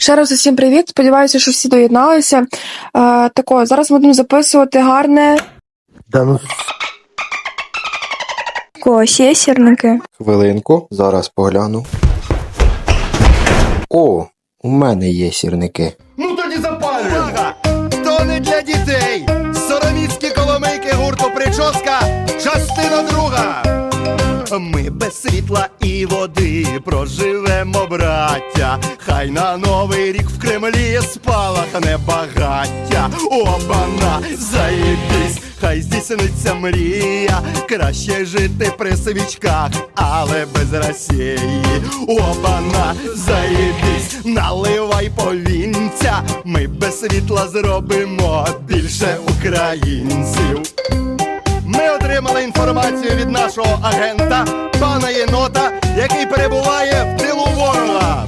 Ще раз усім привіт. Сподіваюся, що всі доєдналися. Е, тако, зараз будемо записувати гарне. Да ну Когось є сірники. хвилинку, зараз погляну. О, у мене є сірники. Ну тоді запалюємо! То не для дітей! Сороміцькі коломийки гурту прическа, частина друга. Ми без світла і води проживемо, браття. Хай на новий рік в Кремлі спалахне багаття. Обана, заєбісь, хай здійсниться мрія. Краще жити при свічках, але без Росії. Обана, заєбісь, наливай повінця. Ми без світла зробимо більше українців. Ми отримали інформацію від нашого агента, пана Єнота, який перебуває в тилу ворога.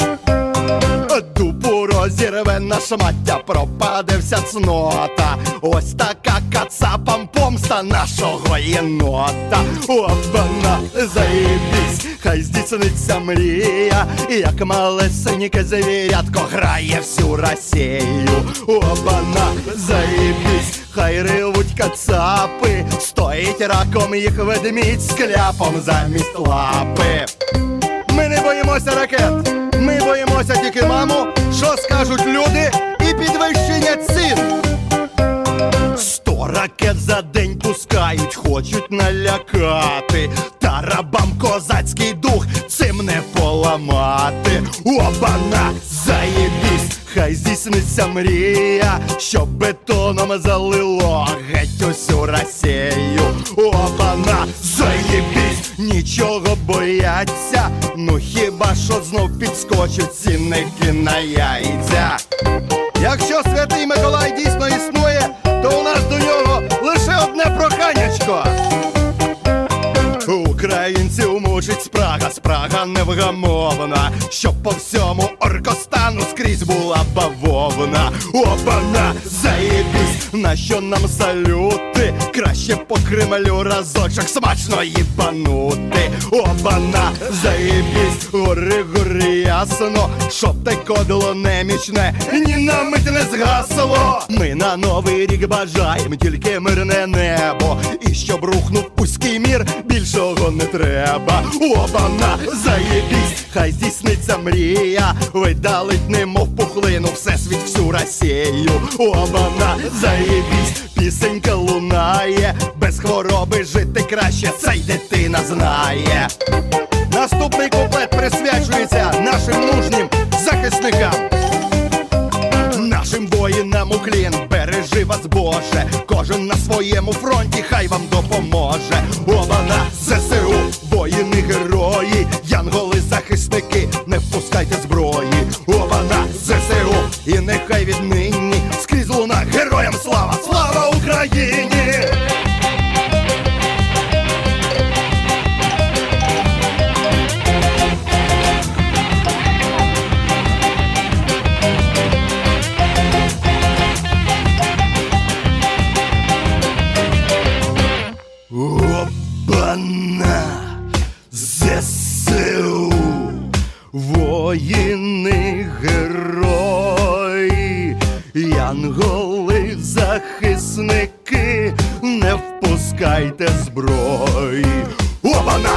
Дупу розірве на шмаття, пропаде вся цнота. Ось така кацапам помста нашого єнота. Обана, заєбісь, хай здійсниться мрія, як малесеньке звірятко грає всю Росію. Обана, заєбісь, хай ревуть кацапи, стоїть раком їх ведмідь з кляпом замість лапи. Ми не боїмося ракет, ми боїмося тільки маму, що скажуть люди і підвищення цін. Сто ракет за день пускають, хочуть налякати. Тарабам козацький дух цим не поламати. Обана, заєбісь, хай здійсниться мрія, щоб бетоном залило геть усю Росію. Обана, заєбісь, нічого бояться. Ну хіба що знов підскочуть цінники на яйця. Якщо святий Миколай дійсно існує, то у нас до нього лише одне проханячко. Українців мучить спрага, спрага невгамовна, щоб по всьому оркостану скрізь була бавовна. Опана, заєбісь, на що нам салюти? Краще по Кремлю разочок смачно їбанути. Опана, заєбісь, гори, гори ясно, щоб те кодло немічне, ні на мить не згасло. Ми на новий рік бажаємо тільки мирне небо. І щоб рухнув більшого не треба. Обана, заєбісь, хай здійсниться мрія. Видалить немов пухлину всесвіт всю Росію. Обана, заєбісь, пісенька лунає. Без хвороби жити краще, цей дитина знає. Наступний куплет присвячується нашим мужнім захисникам. Нашим воїнам уклін бережи вас, Боже. Кожен на своєму фронті, хай вам допоможе. Обана ЗСУ, і нехай віднині скрізь луна героям слава! Слава Україні! Обана ЗСУ Воїни герої, янголи захисники, не впускайте зброї. Обана